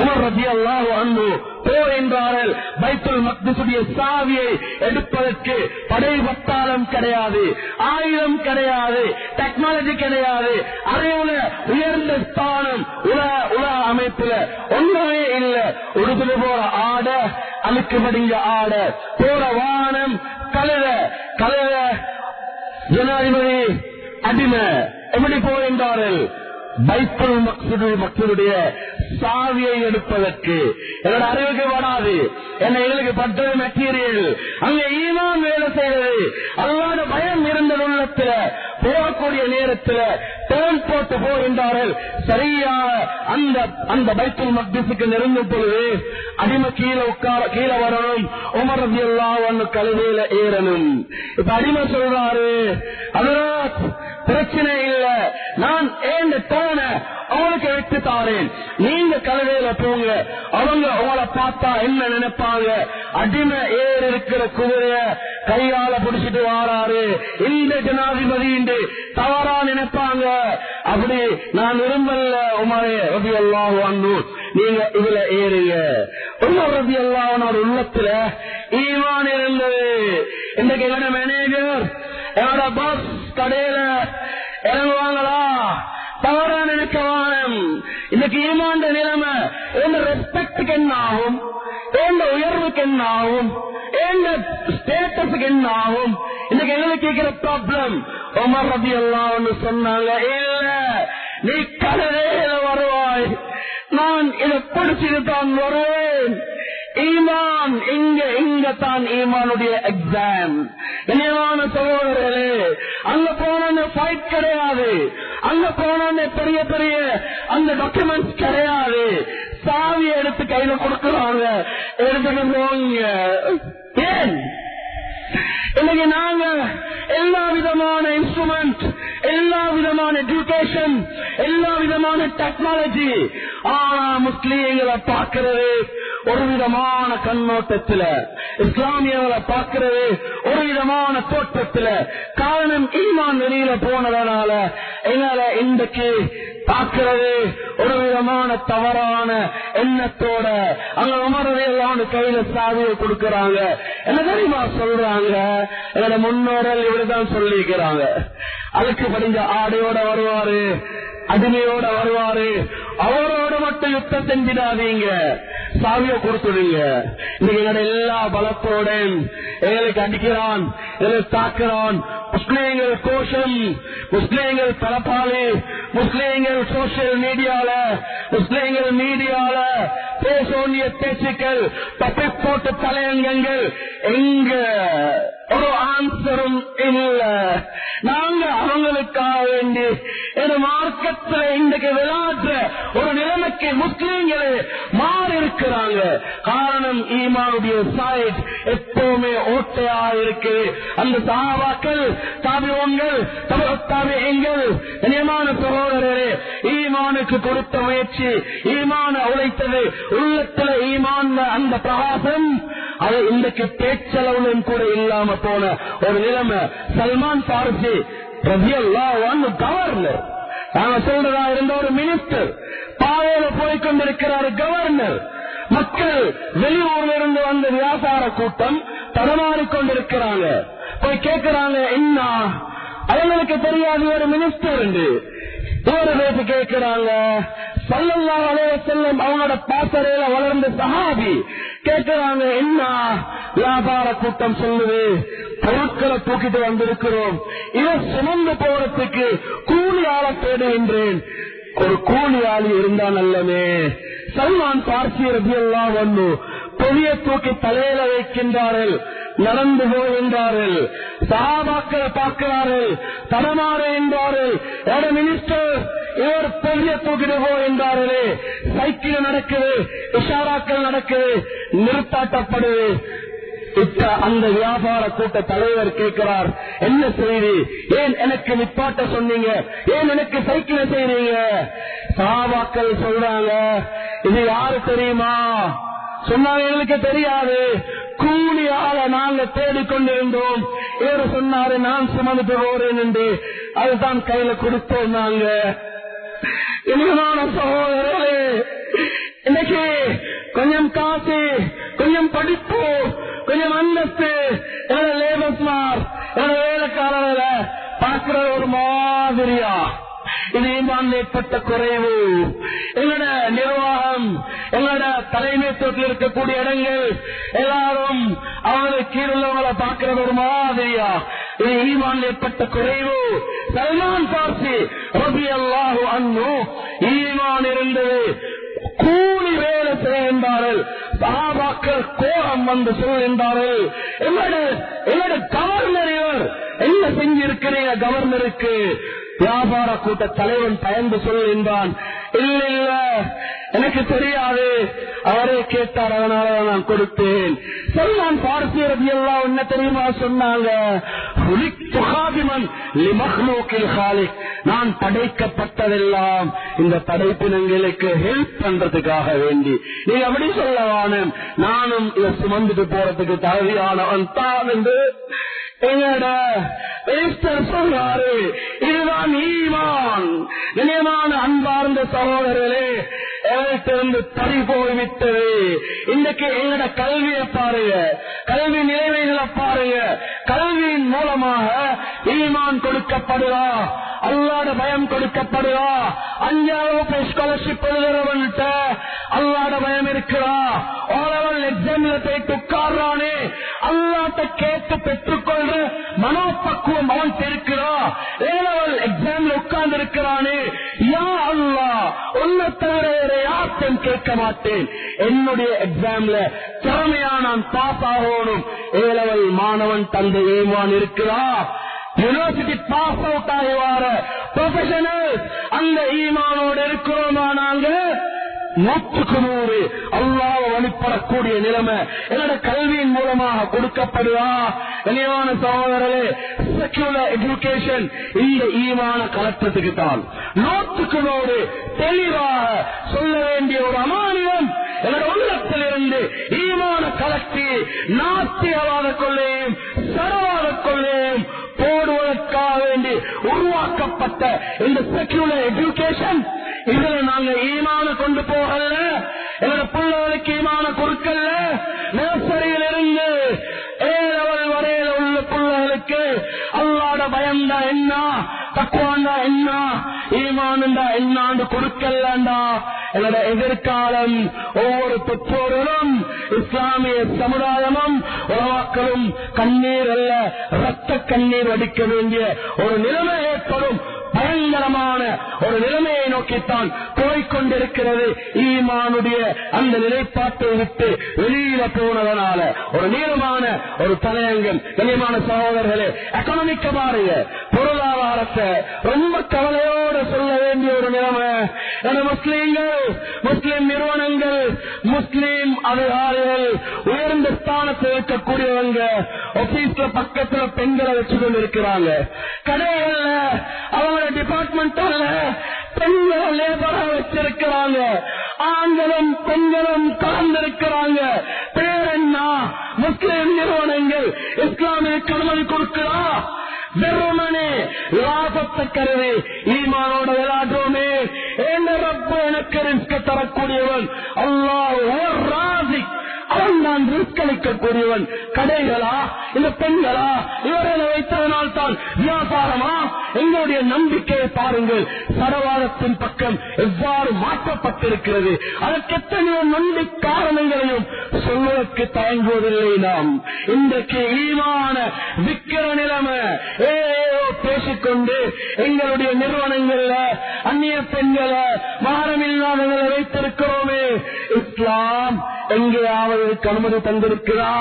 Umar ரதி அல்லாஹ் அன்பு போ என்றார்கள். பைத்துல் மக்திசுடைய சாவியை எடுப்பதற்கு படை வட்டாரம் கிடையாது ஆயுதம் கிடையாது டெக்னாலஜி கிடையாது. அறிவுல உயர்ந்த ஸ்தானம் உல உலக அமைப்புல ஒன்றுமே இல்ல. உடுத்துல போற ஆட அழுக்கு படிஞ்ச ஆட போற வானம் கழுத கழுத ஜனாதிபதி அடிமை. எப்படி போகின்றார்கள் பைத்துல் மக்சுடு மக்களுடைய சாவியை எடுப்பதற்கு. என்னோட அறிவுக்கு வராது என்ன எங்களுக்கு பட்டது மெட்டீரியல். அங்க ஈமான் வேலை செய்தது. அல்லாத பயம் இருந்தது நேரத்தில் டேர்ன் போட்டு போகின்றார்கள் சரியா அந்த அந்த பைத்துல் மக்திசுக்கு நெருங்கும் பொழுது அடிமை கீழே உட்கார கீழே வரணும். உமர் ரபி எல்லாம் கழுவையில ஏறணும். இப்ப அடிமை சொல்றாரு அதனால் பிரச்சனை இல்ல. நான் ஏன் தோண அவனுக்கு எடுத்து தாரேன். நீங்க கழுவையில போங்க. அவங்க உங்களை பார்த்தா என்ன நினைப்பாங்க? அடிமை ஏர் இருக்கிற குதிரைய கையால புடிச்சிட்டு வாராரு. இந்த ஜனாதிபதி தவற அப்படி நான் விரும்பல உமரே ரபி அல்லாஹ் நீங்க இதுல ஏறுங்க. உமர் ரபி அல்லாஹனோட உள்ளத்துல ஈவான் இருந்தது. இன்றைக்கு என்ன மேனேஜர் என்னோட பாஸ் கடையில இறங்குவாங்களா? தவறா நினைக்க வானம் இன்னைக்கு ஈமாண்ட நிலைமை எந்த ரெஸ்பெக்டுக்கு என்ன ஆகும்? எந்த உயர்வுக்கு என்ன ஆகும்? எந்த ஸ்டேட்டஸுக்கு என்ன ஆகும்? இன்னைக்கு எங்களுக்கு கேட்கிற ப்ராப்ளம் உமர் ரபி எல்லாம் சொன்னாங்க இல்ல நீ கடையில வருவாய். நான் இதை படிச்சுட்டு தான் வருவேன். ஈமான் இங்க இங்க தான் ஈமானுடைய எக்ஸாம் இனியமான சகோதரர்களே அங்க போன ஃபைட் கிடையாது. அங்க போன பெரிய பெரிய அந்த டாக்குமெண்ட்ஸ் கிடையாது. சாவி எடுத்து கையில கொடுக்குறாங்க. எடுத்துட்டு போங்க. ஏன்? இன்னைக்கு நாங்க எல்லா விதமான இன்ஸ்ட்ருமெண்ட் எல்லா விதமான எஜுகேஷன் எல்லா விதமான டெக்னாலஜி ஆனா முஸ்லீம்களை பார்க்கிறது ஒரு விதமான கண்ணோட்டத்துல. இஸ்லாமியர்களை பார்க்கிறது ஒரு விதமான தோற்றத்துல. காரணம் ஈமான் வெளியில போனதனால என்னால இன்றைக்கு பார்க்கிறது ஒரு விதமான தவறான எண்ணத்தோட அங்க உமரதையெல்லாம் கையில சாதியை கொடுக்கறாங்க. என்ன தெரியுமா சொல்றாங்க? என்னோட முன்னோரல் இப்படிதான் சொல்லிக்கிறாங்க அதுக்கு படிஞ்ச ஆடையோட வருவாரு அடிமையோட வருவாரு. அவரோட மட்டும் யுத்தம் செஞ்சிடாதீங்க. சாவிய கொடுத்துடுங்க. இன்னைக்கு எங்களோட எல்லா பலத்தோட எங்களுக்கு அடிக்கிறான் எங்களுக்கு தாக்குறான். முஸ்லீம்கள் கோஷம் முஸ்லீம்கள் தலப்பாளி முஸ்லீம்கள் சோசியல் மீடியால முஸ்லீம்கள் மீடியால பேசோண்டிய பேச்சுக்கள் தப்பி போட்டு தலையங்கங்கள் எங்க ஒரு ஆன்சரும் இல்ல. நாங்க அவங்களுக்காக வேண்டி ஒரு மார்க்கத்துல இன்றைக்கு விளையாட்டு ஒரு நிலைமைக்கு முஸ்லீம்களே மாறி இருக்கிறாங்க காரணம் ஈமானுடைய சாய்ட் எப்பவுமே ஓட்டையா இருக்கு அந்த சகாபாக்கள் தாபியோன்கள் தாபியங்கள் கனியமான சகோதரரே ஈமானுக்கு கொடுத்த முயற்சி ஈமான உழைத்தது உள்ளத்துல ஈமான் அந்த பிரகாசம் அது இன்றைக்கு பேச்சளவுலும் கூட இல்லாம போன ஒரு நிலைமை. சல்மான் பாரசி கவர்னர். நாங்க சொல்றதா இருந்த ஒரு மினிஸ்டர் பாதையில போய்கொண்டிருக்கிறார் கவர்னர் மக்கள் வெளியூர்ல இருந்து வந்த வியாபார கூட்டம் தடமாறிக்கொண்டிருக்கிறாங்க போய் கேட்கிறாங்க என்ன அவங்களுக்கு தெரியாது ஒரு மினிஸ்டர் உண்டு. ஒரு பேச்சு கேட்கிறாங்க சல்லல்லா செல்லும் அவங்களோட பாசறையில வளர்ந்த சஹாபி கேட்கிறாங்க என்ன வியாபார கூட்டம் சொல்லுது. பொருட்களை தூக்கிட்டு வந்திருக்கிறோம். இதை சுமந்து போறதுக்கு கூலியால தேடுகின்றேன். ஒரு கூலியாளி இருந்தா நல்லமே. சல்மான் பார்சி ரபி எல்லாம் வந்து பெரிய தூக்கி தலையில வைக்கின்றார்கள். நடந்து போகின்றார்கள். சாபாக்களை பார்க்கிறார்கள். தடமாறுகின்றார்கள் மினிஸ்டர் இவர் பெரிய தூக்கிட்டு போகின்றார்களே சைக்கிள் நடக்குது. இஷாராக்கள் நடக்குது. நிறுத்தாட்டப்படுது. இப்ப அந்த வியாபார கூட்ட தலைவர் கேட்கிறார் என்ன செய்தி? ஏன் எனக்கு நிப்பாட்ட சொன்னீங்க? ஏன் எனக்கு சைக்கிள் செய்றீங்க? சாவாக்கள் சொல்றாங்க இது யாரு தெரியுமா? சொன்னாங்க எங்களுக்கு தெரியாது. கூலி ஆள நாங்க தேடிக்கொண்டிருந்தோம். இவர் சொன்னாரு நான் சுமந்து போறேன் என்று. அதுதான் கையில கொடுத்தோம் நாங்க. இனிமான சகோதரர்களே இன்னைக்கு தான் ஏற்பட்ட குறைவு. எங்களோட நிர்வாகம் எங்களோட தலைமைத்துவத்தில் இருக்கக்கூடிய இடங்கள் எல்லாரும் அவங்களுக்கு கீழுள்ளவங்களை பார்க்கிறது ஒரு மாதிரியா? இது ஈமான் ஏற்பட்ட குறைவு. சல்மான் பார்சி ரபி அல்லாஹு அன்னு ஈமான் இருந்தது கூலி வேலை செய்கின்றார்கள் சகாபாக்கள் கோபம் வந்து சொல்கின்றார்கள் எங்களோட எங்களோட கவர்னர் இவர் என்ன செஞ்சிருக்கிறீங்க கவர்னருக்கு வியாபார கூட்ட தலைவன் பயந்து சொல்கின்றான் இல்ல இல்ல எனக்கு தெரியாது. அவரே கேட்டார் அதனால நான் கொடுத்தேன். சரி நான் ரவி எல்லாம் என்ன தெரியுமா சொன்னாங்க? நான் படைக்கப்பட்டதெல்லாம் இந்த படைப்பினங்களுக்கு ஹெல்ப் பண்றதுக்காக வேண்டி. நீ அப்படி சொல்லவான நானும் இதை சுமந்துட்டு போறதுக்கு தகுதியானவன் தான் என்று. எங்கட சொல்றாரு இதுதான் ஈமான். நினைவான அன்பார்ந்த சகோதரர்களே எவர்கிட்ட தறி போய்விட்டது. இன்னைக்கு எங்கட கல்வியை பாருங்க. கல்வி நிலைமைகளை பாருங்க. கல்வியின் மூலமாக ஈமான் கொடுக்கப்படுதா அல்லாட பயம் கொடுக்கப்படுதா அஞ்சாவது ஸ்காலர்ஷிப் எழுதுறவன்ட்ட அல்லாட பயம் இருக்கிறா. ஓரவன் எக்ஸாம்ல போயிட்டு உட்கார்றானே அல்லாட்ட கேட்டு பெற்றுக்கொள்ற மனோபக்குவம் அவன் இருக்கிறா ஏலவல் எக்ஸாம்ல உட்கார்ந்து இருக்கிறானே யா அல்லா உன்னை தவிர வேற யார்த்தையும் கேட்க மாட்டேன். என்னுடைய எக்ஸாம்ல திறமையா நான் பாஸ் ஆகணும். ஏலவல் மாணவன் தந்தை ஏமான் இருக்கிறா. யூனிவர்சிட்டி பாஸ் அவுட் ஆகி வார ப்ரொஃபஷனல் அந்த ஈமானோடு இருக்கிறோமா நாங்க? நூற்றுக்கு நூறு அல்லாஹ் வழிபடக்கூடிய நிலைமை என்னோட கல்வியின் மூலமாக கொடுக்கப்படுவா கனியமான சகோதரர்களே செக்யூலர் எஜுகேஷன் இந்த ஈமான கலத்தத்துக்கு தான். நூற்றுக்கு நூறு தெளிவாக சொல்ல வேண்டிய ஒரு அமானியம் என்னோட உள்ளத்திலிருந்து ஈமான கலத்தி நாத்தியவாத கொள்ளையும் சரவாத கொள்ளையும் போடுவதற்காக வேண்டி உருவாக்கப்பட்ட இந்த செக்யூலர் எஜுகேஷன் இதுல நாங்க ஈமான கொண்டு போகல எங்க பிள்ளைகளுக்கு ஈமான கொடுக்கல. நர்சரியில் இருந்து ஏழவல் வரையில உள்ள பிள்ளைகளுக்கு அல்லாட பயம்தான் என்ன தக்குவாண்டா என்ன ஈமானுண்டா என்னாண்டு கொடுக்கலண்டா என்னோட எதிர்காலம் ஒவ்வொரு பெற்றோர்களும் இஸ்லாமிய சமுதாயமும் உறவாக்களும் கண்ணீர் அல்ல ரத்த கண்ணீர் வடிக்க வேண்டிய ஒரு நிலைமை ஏற்படும். பயங்கரமான ஒரு நிலைமையை நோக்கித்தான் போய்கொண்டிருக்கிறது ஈமானுடைய அந்த நிலைப்பாட்டை விட்டு வெளியில போனதனால. ஒரு நீளமான ஒரு தலையங்கம். கண்ணியமான சகோதரர்களே எக்கனாமிக்க பாருங்க. பொருளாதாரத்தை ரொம்ப கவலையோடு சொல்ல வேண்டிய ஒரு நிலைமை. முஸ்லீம்கள் முஸ்லிம் நிறுவனங்கள் முஸ்லீம் அதிகாரிகள் உயர்ந்த ஸ்தானத்தில் இருக்கக்கூடியவங்க ஆபீஸ்ல பக்கத்துல பெண்களை வச்சுக்கொண்டு இருக்கிறாங்க கடைகள்ல அவங்களோட டிபார்ட்மெண்ட்ல பெண்களை லேபரா வச்சிருக்கிறாங்க. ஆண்களும் பெண்களும் கலந்திருக்கிறாங்க. பேர் என்ன? முஸ்லிம் நிறுவனங்கள் இஸ்லாமிய கடமை கொடுக்கிறா? வெறுமனே லாபத்தை கருதி ஈமானோட விளையாடுறோமே என்ன ரப்ப எனக்கு ரிஸ்க தரக்கூடியவன். அல்லாஹ் ராசி. அவன் நான் ரிஸ்க் கடைகளா? இல்ல பெண்களா? இவர்களை வைத்ததனால் தான் வியாபாரமா? எங்களுடைய நம்பிக்கையை பாருங்கள். சரவாதத்தின் பக்கம் எவ்வாறு மாற்றப்பட்டிருக்கிறது? அதற்கு எத்தனையோ நொண்டி காரணங்களையும் சொல்வதற்கு தயங்குவதில்லை நாம். இன்றைக்கு ஈமான விக்கிர நிலைமை. பேசிக்கொண்டு எங்களுடைய நிறுவனங்கள்ல அந்நிய பெண்களை மாறமில்லாதவர்களை வைத்திருக்கிறோமே. இஸ்லாம் எங்கேயாவது அனுமதி தந்திருக்கிறா